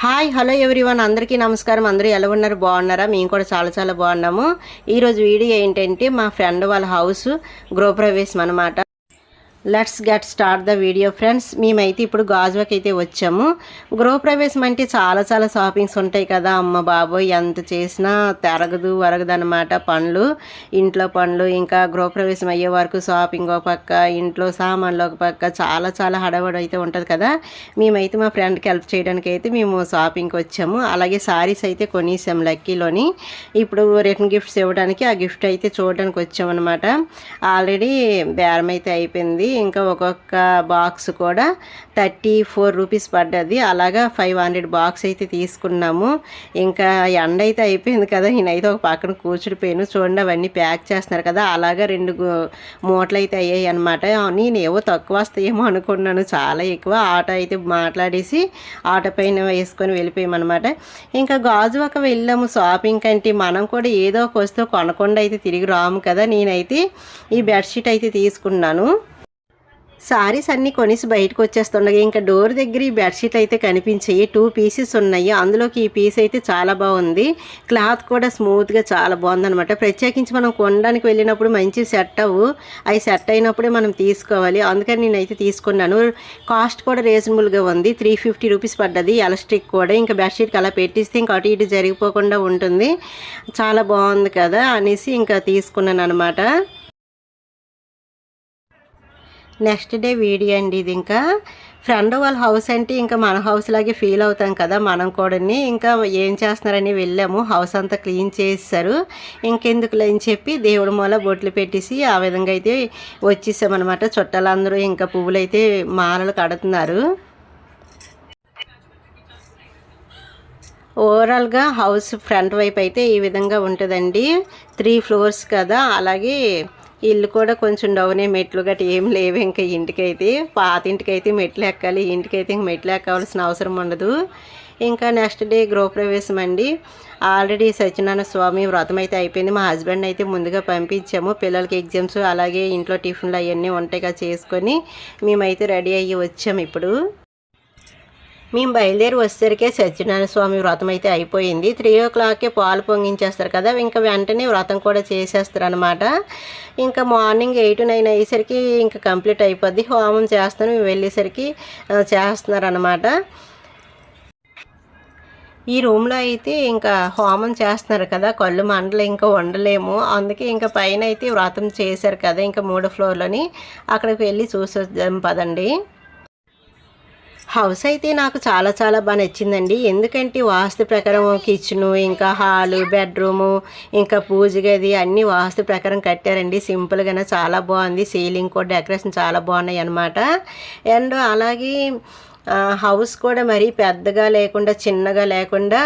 Hi hello everyone. అందరికీ నమస్కారం. అందరూ ఎలా ఉన్నారు? బాగున్నారా? మేము కూడా చాలా చాలా బాగున్నాము. ఈరోజు వీడియో ఏంటంటే మా ఫ్రెండ్ వాళ్ళ హౌస్ గృహప్రవేశం అనమాట let's get start the video friends మేమైతే ఇప్పుడు గాజువాకి అయితే వచ్చాము. గృహప్రవేశం అంటే చాలా చాలా షాపింగ్స్ ఉంటాయి కదా. అమ్మ బాబోయ్ ఎంత చేసినా తెరగదు వరగదు అనమాట పనులు ఇంట్లో పనులు ఇంకా గృహప్రవేశం అయ్యే వరకు షాపింగ్ ఒక పక్క ఇంట్లో సామాన్లు ఒక పక్క చాలా చాలా హడావడి అయితే ఉంటుంది కదా. మేమైతే మా ఫ్రెండ్కి హెల్ప్ చేయడానికి అయితే మేము షాపింగ్కి వచ్చాము. అలాగే సారీస్ అయితే కొనేసాం లక్కీలోని ఇప్పుడు రిటర్న్ గిఫ్ట్స్ ఇవ్వడానికి ఆ గిఫ్ట్ అయితే చూడడానికి వచ్చామన్నమాట. ఆల్రెడీ బేరం అయితే అయిపోయింది. ఇంకా ఒక్కొక్క బాక్స్ కూడా థర్టీ ఫోర్ రూపీస్ పడ్డది. అలాగా ఫైవ్ హండ్రెడ్ బాక్స్ అయితే తీసుకున్నాము. ఇంకా ఎండ అయితే అయిపోయింది కదా నేనైతే ఒక పక్కన కూర్చుడిపోయాను. చూడండి అవన్నీ ప్యాక్ చేస్తున్నారు కదా అలాగా రెండు మూటలు అయితే అయ్యాయి అనమాట నేను ఏవో తక్కువ వస్తాయేమో అనుకున్నాను చాలా ఎక్కువ. ఆటో అయితే మాట్లాడేసి ఆటో పైన వేసుకొని వెళ్ళిపోయామన్నమాట ఇంకా గాజు ఒక వెళ్ళాము షాపింగ్ కంటే. మనం కూడా ఏదో ఒక వస్తువు కొనకుండా అయితే తిరిగి రాము కదా నేనైతే ఈ బెడ్షీట్ అయితే తీసుకున్నాను. సారీస్ అన్నీ కొనేసి బయటకు వచ్చేస్తుండగా ఇంకా డోర్ దగ్గర ఈ బెడ్షీట్ అయితే కనిపించాయి. టూ పీసెస్ ఉన్నాయి. అందులోకి ఈ పీస్ అయితే చాలా బాగుంది. క్లాత్ కూడా స్మూత్గా చాలా బాగుందనమాట ప్రత్యేకించి మనం కొనడానికి వెళ్ళినప్పుడు మంచి సెట్ అవ్వు. అవి సెట్ అయినప్పుడే మనం తీసుకోవాలి. అందుకని నేనైతే తీసుకున్నాను. కాస్ట్ కూడా రీజనబుల్గా ఉంది. త్రీ ఫిఫ్టీ రూపీస్ పడ్డది. ఎలక్ట్రిక్ కూడా. ఇంకా బెడ్షీట్కి అలా పెట్టిస్తే ఇంకా అటు ఇటు జరిగిపోకుండా ఉంటుంది. చాలా బాగుంది కదా అనేసి ఇంకా తీసుకున్నాను అనమాట నెక్స్ట్ డే వీడియో అండి ఇది ఇంకా. ఫ్రెండ్ వాళ్ళ హౌస్ అంటే ఇంకా మన హౌస్ లాగే ఫీల్ అవుతాం కదా మనం కూడాని. ఇంకా ఏం చేస్తున్నారని వెళ్ళాము. హౌస్ అంతా క్లీన్ చేస్తారు ఇంకెందుకు అని చెప్పి దేవుడి మూల బొట్లు పెట్టేసి ఆ విధంగా అయితే వచ్చేసామన్నమాట. చుట్టాలందరూ ఇంకా పువ్వులు అయితే మాలలు కడుతున్నారు. ఓవరాల్గా హౌస్ ఫ్రంట్ వైపు అయితే ఈ విధంగా ఉంటుందండి. త్రీ ఫ్లోర్స్ కదా. అలాగే ఇల్లు కూడా కొంచెం డౌనే మెట్లు గట్టి ఏం లేవు ఇంకా ఇంటికైతే. పాత ఇంటికైతే మెట్లు ఎక్కాలి ఇంటికైతే ఇంక మెట్లు ఎక్కవలసిన అవసరం ఉండదు. ఇంకా నెక్స్ట్ డే గృహప్రవేశం అండి. ఆల్రెడీ సత్యనారాయణ స్వామి వ్రతం అయితే అయిపోయింది. మా హస్బెండ్ అయితే ముందుగా పంపించాము. పిల్లలకి ఎగ్జామ్స్ అలాగే ఇంట్లో టిఫిన్లు అవన్నీ ఉంటాయిగా చేసుకొని మేమైతే రెడీ అయ్యి వచ్చాము ఇప్పుడు. మేము బయలుదేరి వచ్చేసరికే సత్యనారాయణ స్వామి వ్రతం అయితే అయిపోయింది. త్రీ ఓ క్లాక్కే పాలు పొంగించేస్తారు కదా ఇంకా వెంటనే వ్రతం కూడా చేసేస్తారు అనమాట ఇంకా మార్నింగ్ ఎయిట్ నైన్ అయ్యేసరికి ఇంకా కంప్లీట్ అయిపోద్ది. హోమం చేస్తాను మేము వెళ్ళేసరికి చేస్తున్నారు చేస్తున్నారనమాట ఈ రూమ్లో అయితే ఇంకా హోమం చేస్తున్నారు కదా కళ్ళు మండలు ఇంకా వండలేము. అందుకే ఇంకా పైన అయితే వ్రతం చేశారు కదా ఇంకా మూడో ఫ్లోర్లోని. అక్కడికి వెళ్ళి చూసొద్దాం పదండి. హౌస్ అయితే నాకు చాలా చాలా బాగా నచ్చిందండి. ఎందుకంటే వాస్తు ప్రకారం కిచెను ఇంకా హాలు బెడ్రూము ఇంకా పూజ గది అన్నీ వాస్తు ప్రకారం కట్టారండి. సింపుల్గానే చాలా బాగుంది. సీలింగ్ కూడా డెకరేషన్ చాలా బాగున్నాయి అనమాట అండ్ అలాగే హౌస్ కూడా మరీ పెద్దగా లేకుండా చిన్నగా లేకుండా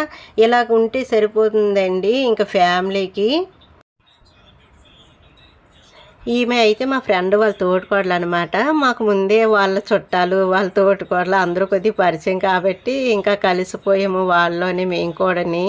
ఇలాగ ఉంటే సరిపోతుందండి. ఇంకా ఫ్యామిలీకి ఈమె అయితే మా ఫ్రెండ్ వాళ్ళ తోటికోడలు అనమాట మాకు ముందే వాళ్ళ చుట్టాలు వాళ్ళ తోటికోడలు అందరూ కొద్దిగా పరిచయం కాబట్టి ఇంకా కలిసిపోయాము వాళ్ళలోనే మేము కూడాని.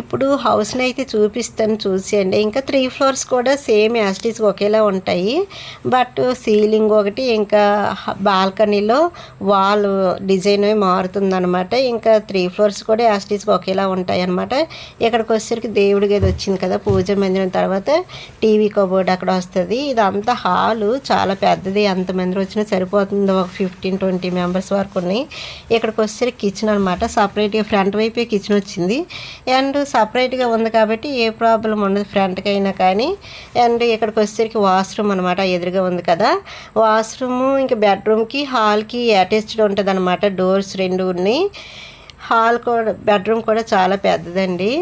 ఇప్పుడు హౌస్ని అయితే చూపిస్తాను చూసేయండి. ఇంకా త్రీ ఫ్లోర్స్ కూడా సేమ్ యాస్టీస్ ఒకేలా ఉంటాయి. బట్ సీలింగ్ ఒకటి ఇంకా బాల్కనీలో వాల్ డిజైన్ మారుతుందనమాట ఇంకా త్రీ ఫ్లోర్స్ కూడా యాస్టీస్ ఒకేలా ఉంటాయి అనమాట ఇక్కడికి వచ్చేసరికి దేవుడి గది వచ్చింది కదా పూజ మందిరం తర్వాత టీవీ కబోర్డ్ అక్కడ వస్తుంది. ఇదంతా హాలు చాలా పెద్దది. ఎంతమంది వచ్చినా సరిపోతుంది. ఒక ఫిఫ్టీన్ ట్వంటీ మెంబర్స్ వరకు ఉన్నాయి. ఇక్కడికి వచ్చేసరికి కిచెన్ అనమాట సపరేట్గా ఫ్రంట్ వైపే కిచెన్ వచ్చింది. అండ్ ఫ్రంట్ సపరేట్గా ఉంది కాబట్టి ఏ ప్రాబ్లం ఉండదు. ఫ్రంట్కి అయినా కానీ అండ్ ఇక్కడికి వచ్చేసరికి వాష్రూమ్ అనమాట ఎదురుగా ఉంది కదా. వాష్రూమ్ ఇంకా బెడ్రూమ్కి హాల్కి అటాచ్డ్ ఉంటుంది అనమాట డోర్స్ రెండు ఉన్నాయి. హాల్ కూడా బెడ్రూమ్ కూడా చాలా పెద్దదండి.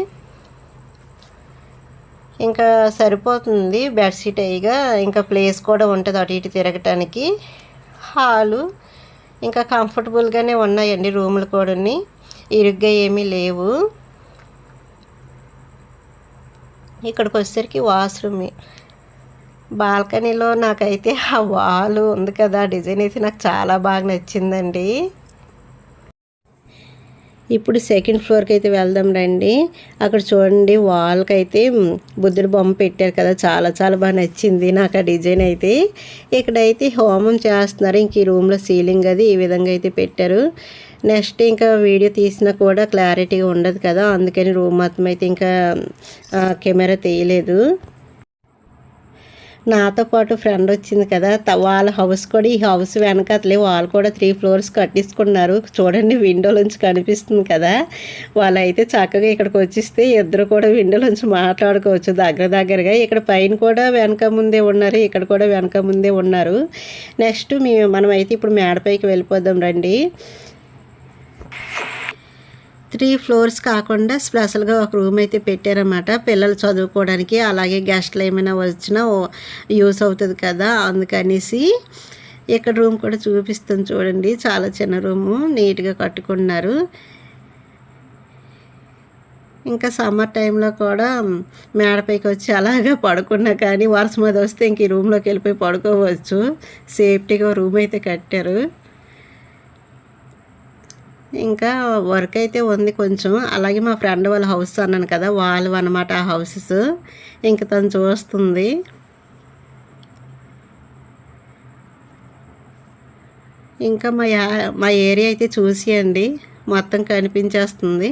ఇంకా సరిపోతుంది బెడ్షీట్ అయ్యిగా ఇంకా ప్లేస్ కూడా ఉంటుంది అటు ఇటు తిరగటానికి. హాలు ఇంకా కంఫర్టబుల్గానే ఉన్నాయండి. రూములు కూడా ఇరుగ్గా ఏమీ లేవు. ఇక్కడికి వచ్చేసరికి వాష్రూమ్. బాల్కనీలో నాకైతే ఆ వాల్ ఉంది కదా డిజైన్ అయితే నాకు చాలా బాగా నచ్చిందండి. ఇప్పుడు సెకండ్ ఫ్లోర్కి అయితే వెళ్దాం రండి. అక్కడ చూడండి వాల్కి అయితే బుద్ధుడు బొమ్మ పెట్టారు కదా చాలా చాలా బాగా నచ్చింది నాకు ఆ డిజైన్ అయితే. ఇక్కడైతే హోమం చేస్తున్నారు ఇంక ఈ రూమ్లో సీలింగ్ అది ఈ విధంగా అయితే పెట్టారు. నెక్స్ట్ ఇంకా వీడియో తీసినా కూడా క్లారిటీగా ఉండదు కదా. అందుకని రూమ్ మొత్తం అయితే ఇంకా కెమెరా తీయలేదు. నాతో పాటు ఫ్రెండ్ వచ్చింది కదా. వాళ్ళ హౌస్ కూడా ఈ హౌస్ వెనకతలే వాళ్ళు కూడా త్రీ ఫ్లోర్స్ కట్టించుకున్నారు చూడండి విండోలోంచి కనిపిస్తుంది కదా. వాళ్ళైతే చక్కగా ఇక్కడికి వచ్చిస్తే ఇద్దరు కూడా విండోలోంచి మాట్లాడుకోవచ్చు. దగ్గర దగ్గరగా ఇక్కడ పైన కూడా వెనక ముందే ఉన్నారు ఇక్కడ కూడా వెనక ముందే ఉన్నారు. నెక్స్ట్ మేము మనమైతే ఇప్పుడు మేడపైకి వెళ్ళిపోదాం రండి. త్రీ ఫ్లోర్స్ కాకుండా స్పెషల్గా ఒక రూమ్ అయితే పెట్టారన్నమాట. పిల్లలు చదువుకోవడానికి అలాగే గెస్ట్లు ఏమైనా వచ్చినా యూస్ అవుతుంది కదా అందుకనేసి ఇక్కడ రూమ్ కూడా చూపిస్తుంది చూడండి. చాలా చిన్న రూము నీట్గా కట్టుకున్నారు. ఇంకా సమ్మర్ టైంలో కూడా మేడపైకి వచ్చి అలాగే పడుకున్నా కానీ వర్షం అది వస్తే ఇంక ఈ రూమ్లోకి వెళ్ళిపోయి పడుకోవచ్చు. సేఫ్టీగా రూమ్ అయితే కట్టారు. ఇంకా వర్క్ అయితే ఉంది కొంచెం. అలాగే మా ఫ్రెండ్ వాళ్ళ హౌస్ అన్నాను కదా వాళ్ళు అనమాట ఆ హౌసెస్ ఇంక తను చూస్తుంది. ఇంకా మా మా ఏరియా అయితే చూసేయండి. మొత్తం కనిపించేస్తుంది.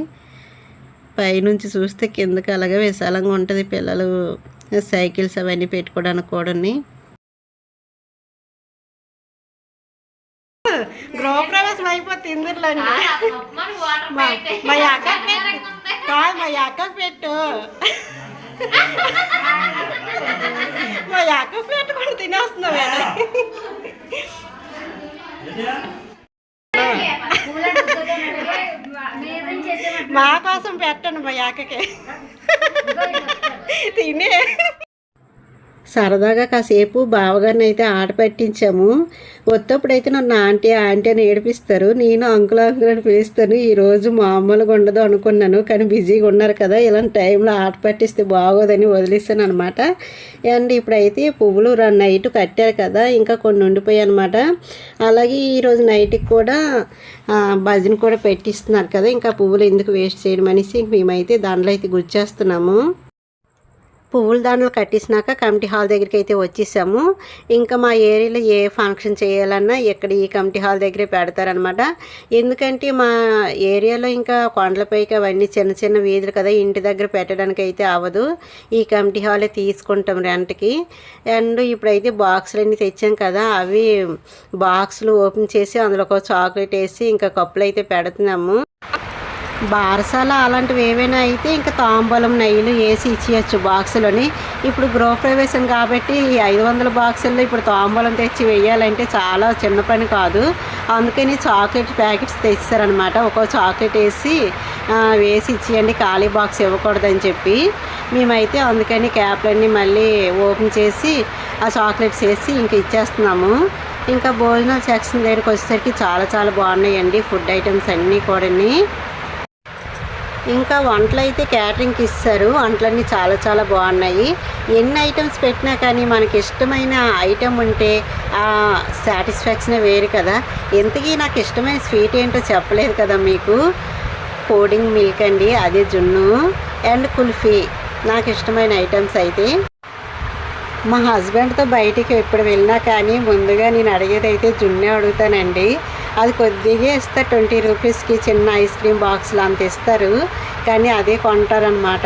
పైనుంచి చూస్తే కిందకి అలాగే విశాలంగా ఉంటుంది పిల్లలు సైకిల్స్ అవన్నీ పెట్టుకోవడానికి కూడా ఇందులో మా అక్క కాదు మా అక్క పెట్టు. మా అక్క పెట్టుకొని తినేస్తున్నావు మా కోసం పెట్టండి మా అక్కకి తినే సరదాగా కాసేపు బావగారిని అయితే ఆట పట్టించాము. వచ్చేప్పుడైతే నన్ను ఆంటీ ఆంటీ అని ఏడిపిస్తారు. నేను అంకుల్ అంకుల్ అని పిలుస్తాను. ఈరోజు మామూలుగా ఉండదు అనుకున్నాను కానీ బిజీగా ఉన్నారు కదా ఇలాంటి టైంలో ఆట పట్టిస్తే బాగోదని వదిలేసాను అనమాట అండ్ ఇప్పుడైతే పువ్వులు నైట్ కట్టారు కదా ఇంకా కొన్ని ఉండిపోయాయి అనమాట అలాగే ఈరోజు నైట్కి కూడా భజన కూడా పెట్టిస్తున్నారు కదా ఇంకా పువ్వులు ఎందుకు వేస్ట్ చేయడం అనేసి మేమైతే దాంట్లో అయితే గుర్చేస్తున్నాము పువ్వుల దాంట్లో కట్టేసినాక కమిటీ హాల్ దగ్గరికి అయితే వచ్చేసాము. ఇంకా మా ఏరియాలో ఏ ఫంక్షన్ చేయాలన్నా ఇక్కడ ఈ కమిటీ హాల్ దగ్గరే పెడతారనమాట ఎందుకంటే మా ఏరియాలో ఇంకా కొండలపైకి అవన్నీ చిన్న చిన్న వీధులు కదా ఇంటి దగ్గర పెట్టడానికి అయితే అవ్వదు. ఈ కమిటీ హాలే తీసుకుంటాం రెంట్కి. అండ్ ఇప్పుడైతే బాక్సులు అన్నీ తెచ్చాం కదా అవి బాక్సులు ఓపెన్ చేసి అందులో ఒక చాక్లెట్ వేసి ఇంకా కప్పులు అయితే పెడుతున్నాము. బారసాల అలాంటివి ఏవైనా అయితే ఇంకా తాంబూలం నెయ్యిలు వేసి ఇచ్చేయచ్చు బాక్సులని. ఇప్పుడు గృహప్రవేశం కాబట్టి ఈ ఐదు వందల బాక్సుల్లో ఇప్పుడు తాంబూలం తెచ్చి వేయాలంటే చాలా చిన్న పని కాదు. అందుకని చాక్లెట్ ప్యాకెట్స్ తెచ్చారనమాట ఒక్కో చాక్లెట్ వేసి వేసి ఇచ్చేయండి ఖాళీ బాక్స్ ఇవ్వకూడదని చెప్పి. మేమైతే అందుకని క్యాప్లన్నీ మళ్ళీ ఓపెన్ చేసి ఆ చాక్లెట్స్ వేసి ఇంకా ఇచ్చేస్తున్నాము. ఇంకా భోజనాలు సెక్షన్ దగ్గరికి వచ్చేసరికి చాలా చాలా బాగున్నాయండి ఫుడ్ ఐటమ్స్ అన్నీ కూడా ఇంకా వంటలు అయితే క్యాటరింగ్కి ఇస్తారు. వంటలన్నీ చాలా చాలా బాగున్నాయి. ఎన్ని ఐటమ్స్ పెట్టినా కానీ మనకి ఇష్టమైన ఐటమ్ ఉంటే ఆ సాటిస్ఫాక్షనే వేరు కదా. ఎంతకీ నాకు ఇష్టమైన స్వీట్ ఏంటో చెప్పలేదు కదా మీకు? కోడింగ్ మిల్క్ అండి అదే జున్ను అండ్ కుల్ఫీ. నాకు ఇష్టమైన ఐటమ్స్ అయితే మా హస్బెండ్తో బయటికి ఎప్పుడు వెళ్ళినా కానీ ముందుగా నేను అడిగేది అయితే జున్నే అడుగుతానండి. అది కొద్దిగా ఇస్తే ట్వంటీ రూపీస్కి చిన్న ఐస్ క్రీమ్ బాక్స్లు అంత ఇస్తారు. కానీ అదే కొంటారనమాట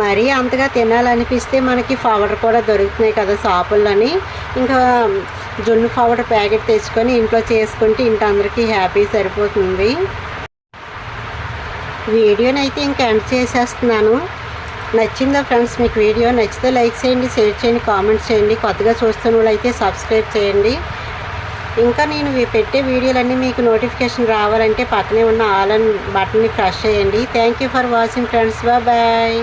మరీ అంతగా తినాలనిపిస్తే మనకి పౌడర్ కూడా దొరుకుతున్నాయి కదా షాపుల్లోని. ఇంకా జున్ను పౌడర్ ప్యాకెట్ తెచ్చుకొని ఇంట్లో చేసుకుంటే ఇంటి అందరికీ హ్యాపీ సరిపోతుంది. వీడియోని అయితే ఇంకా ఎండ్ చేసేస్తున్నాను. నచ్చిందా ఫ్రెండ్స్ మీకు వీడియో నచ్చితే లైక్ చేయండి షేర్ చేయండి కామెంట్స్ చేయండి. కొత్తగా చూస్తున్న వాళ్ళు అయితే సబ్స్క్రైబ్ చేయండి. ఇంకా నేను పెట్టే వీడియోలన్నీ మీకు నోటిఫికేషన్ రావాలంటే పక్కనే ఉన్న ఆల్ అండ్ బటన్ని ప్రెస్ చేయండి. Thank you for watching friends bye